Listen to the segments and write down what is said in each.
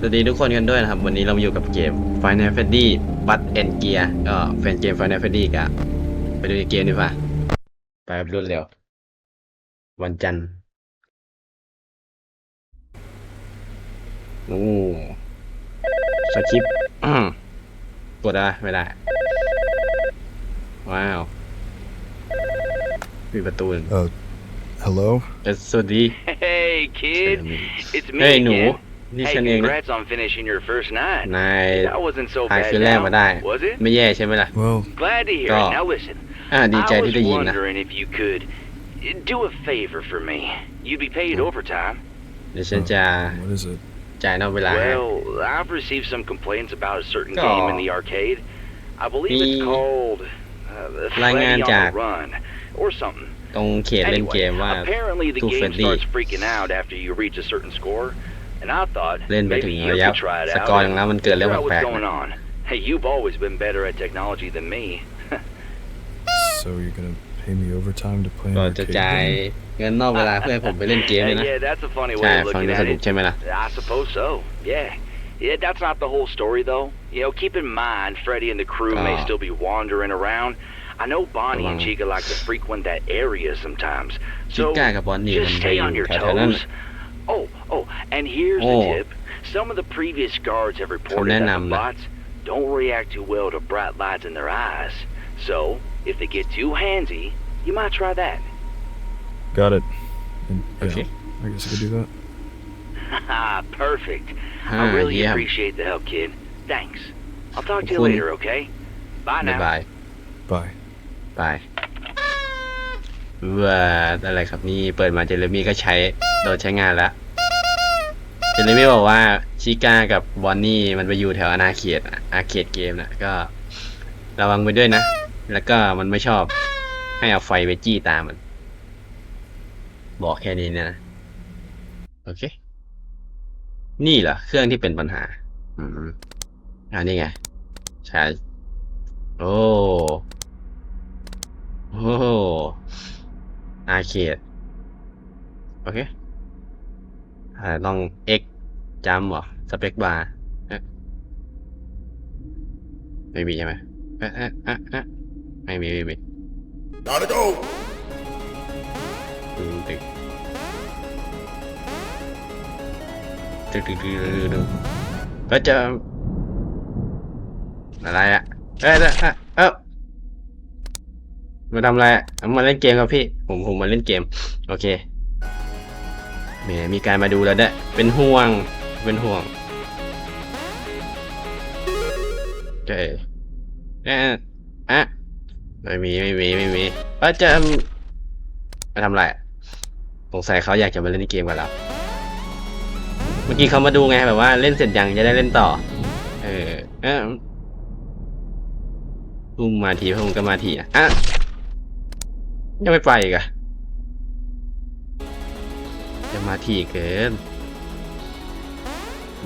สวัสดีทุกคนกันด้วยนะครับ วันนี้เรามาอยู่กับเกม Final Fantasy But and Gear ก็แฟนเกม Final Fantasy กะไปดูในเกมดีกว่าไปแบบรวดเร็ว วันจันทร์โอ้สคริปต์อื้อกดอะไรไม่ได้ ว้าว มีประตู Uh, hello? เอ้ยสวัสดี Hey, kid. It's me เฮ้ยหนู again. นี่ Hey, ฉันเองนะ congrats on finishing your first night. นาย That wasn't so ถ่าย bad คืนแรก now, มาได้ was it? ไม่แย่ใช่ไหมล่ะ Well, Glad to hear Go. it. Now listen. อ่าดีใจ I ที่ was ได้ยินนะ wondering if you could uh, do a favor for me. You'd be paid Oh. overtime. เดี๋ยวฉันจะ what is it? จ่ายนอกเวลาให้ Well, I've received some complaints about a certain Go. game in the arcade. I believe it's Me. called uh, รายงาน Freddy on จาก the Run or something. ตรงเขตเล่นเก Anyway, มว่า apparently the Too game friendly. starts freaking out after you reach a certain score, and I thought เล่นไปถึ maybe ง you ระยะ could try it ส out. กอร์อย่างแล้วมันเกิดเรื่อง figure out แปล what's กๆ going นะ on. Hey, you've always been better at technology than me. So you're gonna pay me overtime to play ก็ an จะ arcade จ่าย game? เงินนอกเวลาเพื่อให้ผมไปเล่นเกมเลย Uh, นะ yeah, that's a funny ใช่ way of ฟัง looking ดูส at นุก it. ใช่ไหมล่ะ I suppose so. Yeah. Yeah, that's not the whole story, though. You know, keep in mind, Freddy and the crew may Ah. still be wandering around. I know Bonnie and Wow. Chica like to frequent that area sometimes. ชิ So ก้ากับบอลนี่มัน just ไป stay อ on ยู่ your แถวๆนั้น toes. Oh, oh, and here's Oh. the tip. Some of the previous guards have reported that the แนะนำนะ bots don't react too well to bright lights in their eyes. So, if they get too handsy, you might try that. Got it. And, yeah, Okay. I guess I could do that. Haha, perfect. ฮ่า I really เยี่ยม appreciate the help, kid. Thanks. I'll talk to you Cool. later, okay? Bye บ๊าย now. บาย Bye. บายว้าอะไรครับนี่เปิดมาเจเรมี่ก็ใช้โดนใช้งานแล้ว เจเรมี่บอกว่าชิก้ากับบอนนี่มันไปอยู่แถวอนาเขตอะอาเขตเกมนะก็ระวังไปด้วยนะ แล้วก็มันไม่ชอบให้เอาไฟไปจี้ตามมัน บอกแค่นี้เนี่ยนะ โอเค นี่เหรอเครื่องที่เป็นปัญหา อืมอันนี้ไงใช่โอ้โอ้อาเขตโอเค อ่าต้อง X จำเหรอสเปคบาร์ไม่มีใช่ไหมเอ๊ะเอ๊ะเอ๊ะเอ๊ะไม่มีไม่มี Gotta go. ตึงตึงตึงตึงตึงตึงตึงก็จะอะไรอะเอ้ยเอ้ยเอ้ยเอ้ยมาทำอะไรอะเอามาเล่นเกมครับพี่ ผมผมมาเล่นเกม โอเค แหมมีการมาดูแล้วด้วยเป็นห่วง เป็นห่วงโอเคเอ๊ะอะไม่มีไม่มีไม่มีเอ้ยจะมาทำไรสงสัยเขาอยากจะมาเล่นเกมกับเราเมื่อกี้เขามาดูไงแบบว่าเล่นเสร็จยังจะได้เล่นต่อ เออเออพุ่งมาทีพุ่งก็มาทีอะอะยังไม่ไปอีกอะ จะมาทีเกิน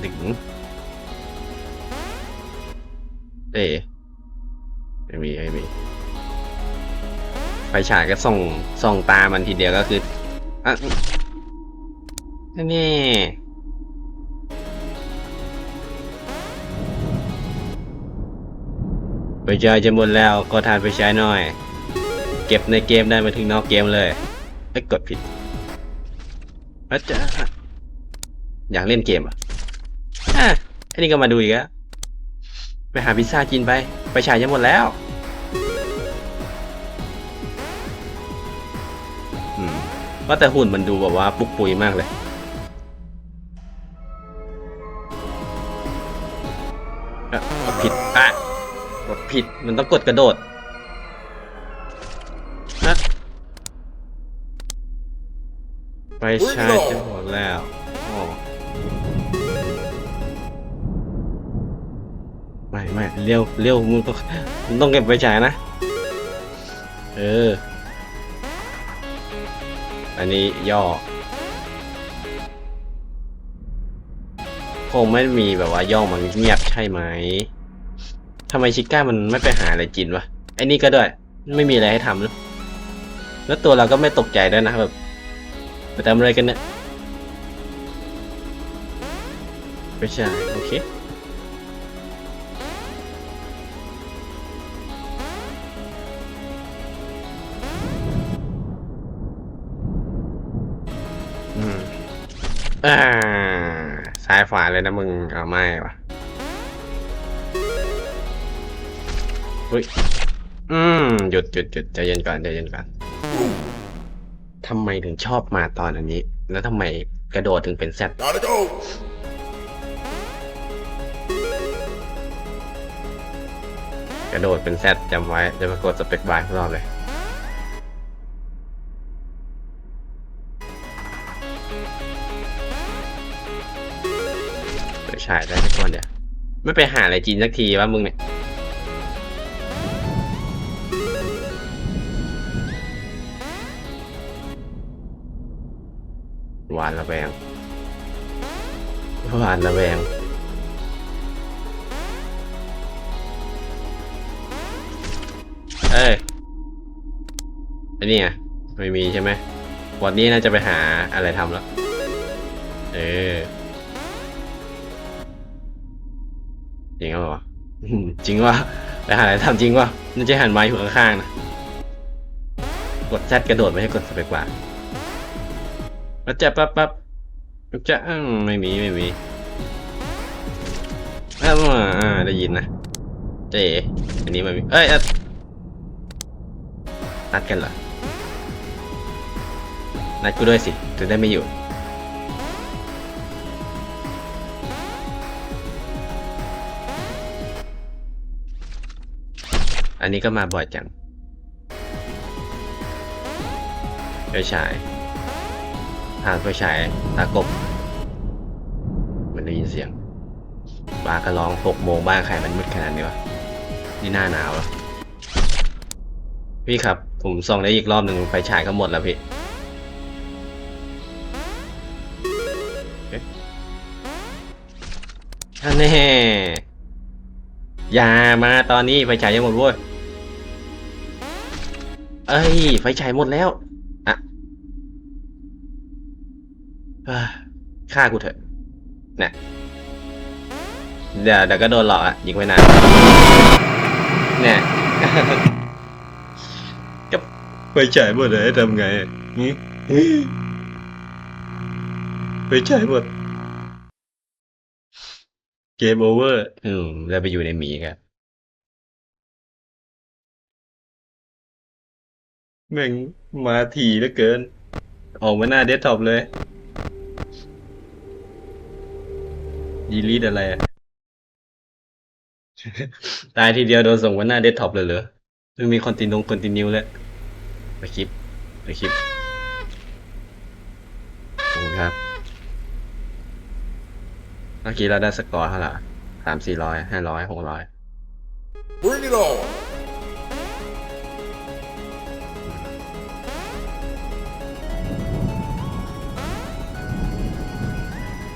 ดึงเอ๊ไม่มีไม่มี ไฟฉายก็ส่งส่งตามันทีเดียวก็คืออะนี่ไปเจอจะหมดแล้วก็ทานไปใช้หน่อย เก็บในเกมได้มาถึงนอกเกมเลยไอ้กดผิด อาจารย์อยากเล่นเกมอะอะอนี่ก็มาดูอีกแล้วไปหาพิซซ่ากินไป ไปฉายจะหมดแล้ว อืมว่าแต่หุ่นมันดูแบบว่าปุกปุยมากเลยอะกดผิดอะกดผิด มันต้องกดกระโดด ไปใช้จะหมดแล้วอ๋อไม่ไม่เร็วเร็วมึงต้องมึงต้องเก็บไปฉายนะ เออ อันนี้ย่อคงไม่มีแบบว่าย่อมันเงียบใช่ไหมทำไมชิก้ามันไม่ไปหาอะไรกินวะไอ้นี่ก็ด้วย ไม่มีอะไรให้ทำแล้วแล้วตัวเราก็ไม่ตกใจด้วยนะแบบ ไปทำอะไรกันเนี่ยไม่ใช่โอเคอืมอ่าซ้ายขวาเลยนะมึงเอาไม่วะอุ้ย อืม หยุดหยุดหยุดใจเย็นก่อนใจเย็นก่อน ทำไมถึงชอบมาตอนอันนี้ แล้วทำไมกระโดดถึงเป็นแซดกระโดดเป็นแซดจำไว้ จะมากดสเปกบาร์รอบเลย ไปฉายได้สักคนเดี๋ยว ไม่ไปหาอะไรจีนสักทีวะมึงเนี่ย หวานระแวงหวานระแวงเอ้ยไอ้นี่ไงไม่มีใช่ไหมวันนี้น่าจะไปหาอะไรทำแล้ว เออจริงเหรอจริงว่าไปหาอะไรทำจริงว่าน่าจะหันไม้อยู่ข้างๆนะ กดแซดกระโดดไม่ให้กดสเปกบา แล้วจะปั๊บปั๊บจะไม่มีไม่มีอ้าวอ่าได้ยินนะเจ๊อันนี้มันมีเอ้ยอะนัดกันเหรอนัดกูด้วยสิจะได้ไม่อยู่อันนี้ก็มาบ่อยจังไฟฉาย ผ่านไฟฉายตากบ มันได้ยินเสียงบ้าก็ร้องหกโมงบ้านใครมันมืดขนาดนี้วะ นี่หน้าหนาวแล้วพี่ครับ ผมส่องได้อีกรอบหนึ่งไฟฉายก็หมดแล้วพี่เอ๊ะอันแน่อย่ามาตอนนี้ไฟฉายยังหมดเว้ย เอ้ย ไฟฉายหมดแล้ว ฆ่ากูเถอะเนี่ยเดี๋ยวเดี๋ยวก็โดนหลอกอะยิงไว้นานเนี่ยก็ไฟฉายหมดเลยทำไงอะหืมไฟฉายหมดเกมโอเวอร์ อืมแล้วไปอยู่ในหมีครับแม่งมาถี่เหลือเกิน ออกมาหน้าเดสก์ท็อปเลย ดีลีดอะไรอะตายทีเดียวโดนส่งมาหน้าเดสก์ท็อปเลยเหรอไม่มีคอนตินงคอนตินิวแล้วไปคลิปไปคลิปขอบคุณครับเมื่อกี้เราได้สกอร์เท่าไหร่สามสี่ร้อยห้าร้อยหกร้อย Bring it on.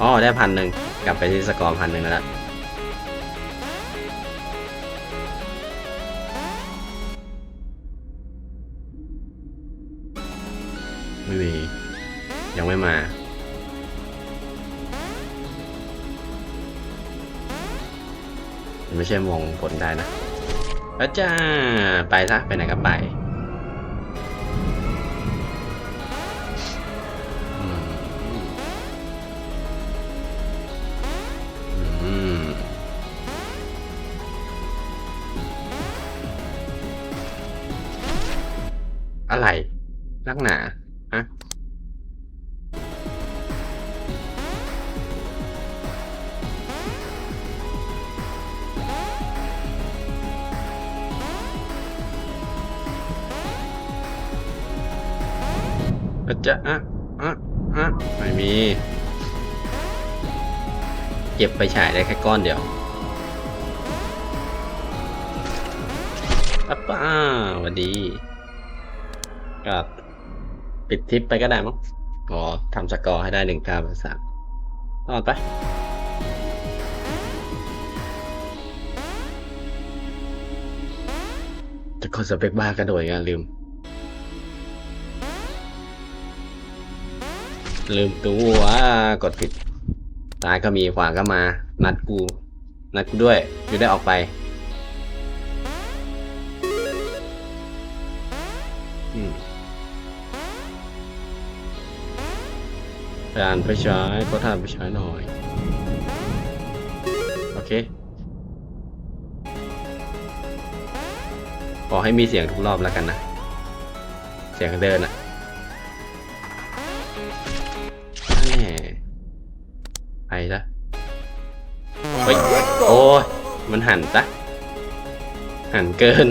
อ๋อได้พันหนึ่ง กลับไปที่สกอร์พันหนึ่งแล้วไม่มี ยังไม่มาไม่ใช่มองผลได้นะอาจ้าไปซะไปไหนก็ไป อะไรนักหนาฮะอาจจะอะอะอะไม่มี เก็บไปฉายได้แค่ก้อนเดียวป้าป้าสวัสดี ก็ปิดทริปไปก็ได้มั้งอ๋อทำสกอร์ให้ได้หนึ่งเก้าสามต่อไปจะกดสเปคบ้ากระโดดอีกันลืม ลืมตัวกดผิดตายก็มีขวาก็มา นัดกู นัดกูด้วยกูได้ออกไป ทานไปใช้ก็ทานไปใช้หน่อย โอเค ขอให้มีเสียงทุกรอบแล้วกันนะ เสียงเดินอะแน่ไปละโอ้ย มันหันซะหันเกิน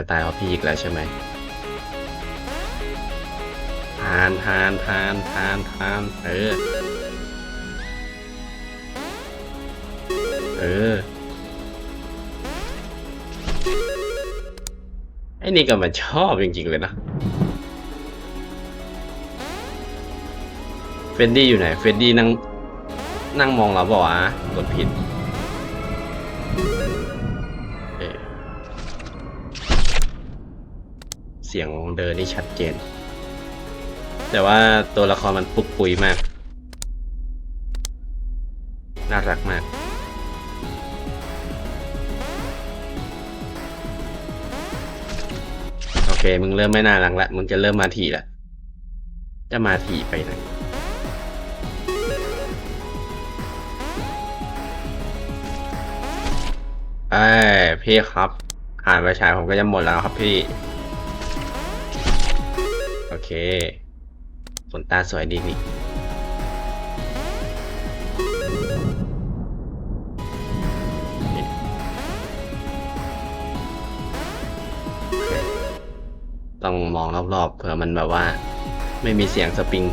จะตายเพราะพี่อีกแล้วใช่ไหมทานทานทานทานทานเออ เออ ไอ้นี่ก็มันชอบจริงๆเลยนะ เฟรดดี้อยู่ไหน เฟรดดี้นั่งนั่งมองเราบอกว่าวะกดผิด เสียงเดินนี่ชัดเจน แต่ว่าตัวละครมันปุกปุยมาก น่ารักมากโอเคมึงเริ่มไม่น่ารักละ มึงจะเริ่มมาถี่ละ จะมาถี่ไปไหนเอ้พี่ครับอ่านไปฉายผมก็จะหมดแล้วครับพี่ เคขนตาสวยดีนี่ต้องมองรอบๆเผื่อมันแบบว่า ไม่มีเสียงสปริง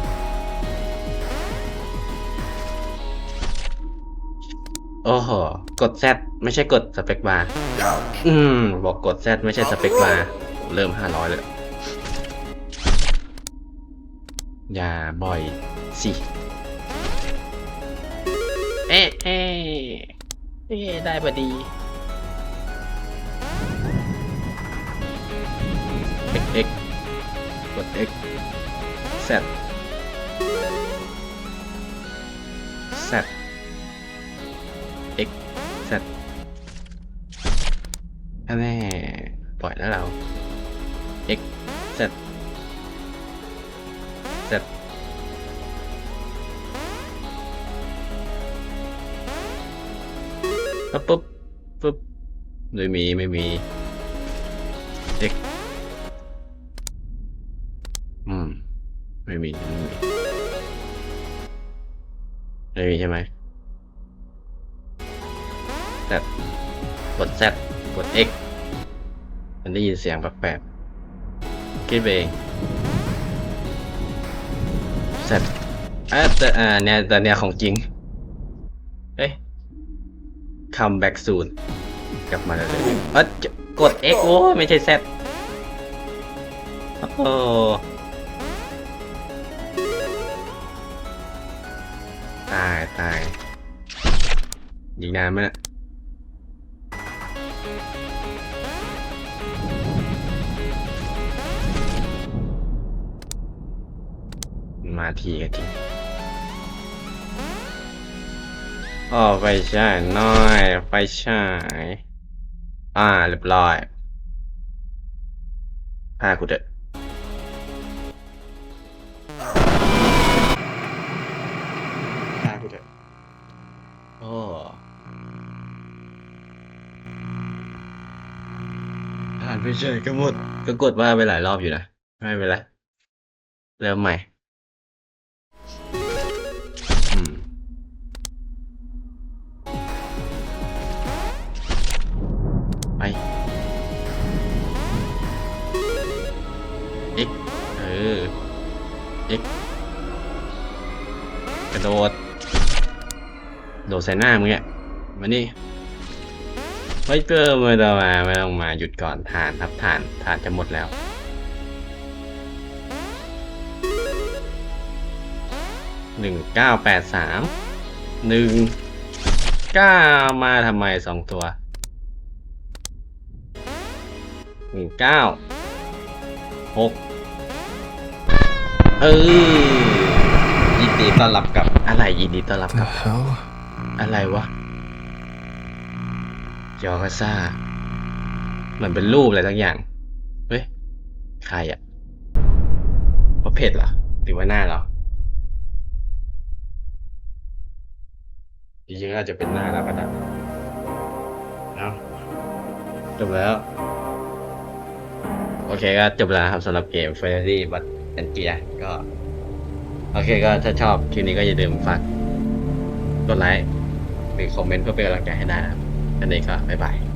โอ้โห กด Z ไม่ใช่กดสเปคบาร์อืม บอกกด Z ไม่ใช่สเปคบาร์เริ่มห้าร้อยเลย อย่าบ่อยสิ เอ๊ะเอ๊ะเอ๊ะได้พอดี x x กด x z z x z แน่ปล่อยแล้วเรา x z z ปุ๊บปุ๊บปุ๊บไม่มีไม่มี x อืม ไม่มี ไม่มี ไม่มีใช่ไหม Z กด Z กด X มันได้ยินเสียงแปลกๆคิดไป เอง Z อะแต่อ่าเนี่ยแต่เนี่ยของจริง เอ้ย come back soon กลับมาเลยเอ้ยจะกด X โอ้ไม่ใช่ Z โอ้ตายตายยิงนานไหมนี่ย มาทีกันจริงอ๋อไฟฉายน้อยไฟฉาย อ่าเรียบร้อยพากูเถอะพากูเถอะโอ้ผ่านไปเฉยก็หมดก็กดว่าไปหลายรอบอยู่นะไม่เป็นไรเริ่มใหม่ ระโดด โดดใส่หน้ามึงอะมานี่ไวเกอร์ไม่ต้องมาไม่ต้องมาหยุดก่อนทานครับทานทานจะหมดแล้ว หนึ่งเก้าแปดสาม หนึ่งเก้ามาทำไมสองตัว หนึ่งเก้า หก เออ ดีต้อนรับกับอะไรยินดีต้อนรับ The กับ hell? อะไรวะยอกาซ่าเหมือนเป็นรูปอะไรทั้งอย่าง เฮ้ย ใครอะเพราะเพจเหรอหรือว่าหน้าเราจริงๆก็อาจจะเป็นหน้าเราก็ได้เอาจบแล้ว โอเคก็จบแล้วนะครับสำหรับเกม f a i r y b u t and Gear ก็ โอเคก็ถ้าชอบคลิปนี้ก็อย่าลืมฝากกดไลค์หรือคอมเมนต์เพื่อเป็นกำลังใจให้นะครับอันนี้ก็บ๊ายบาย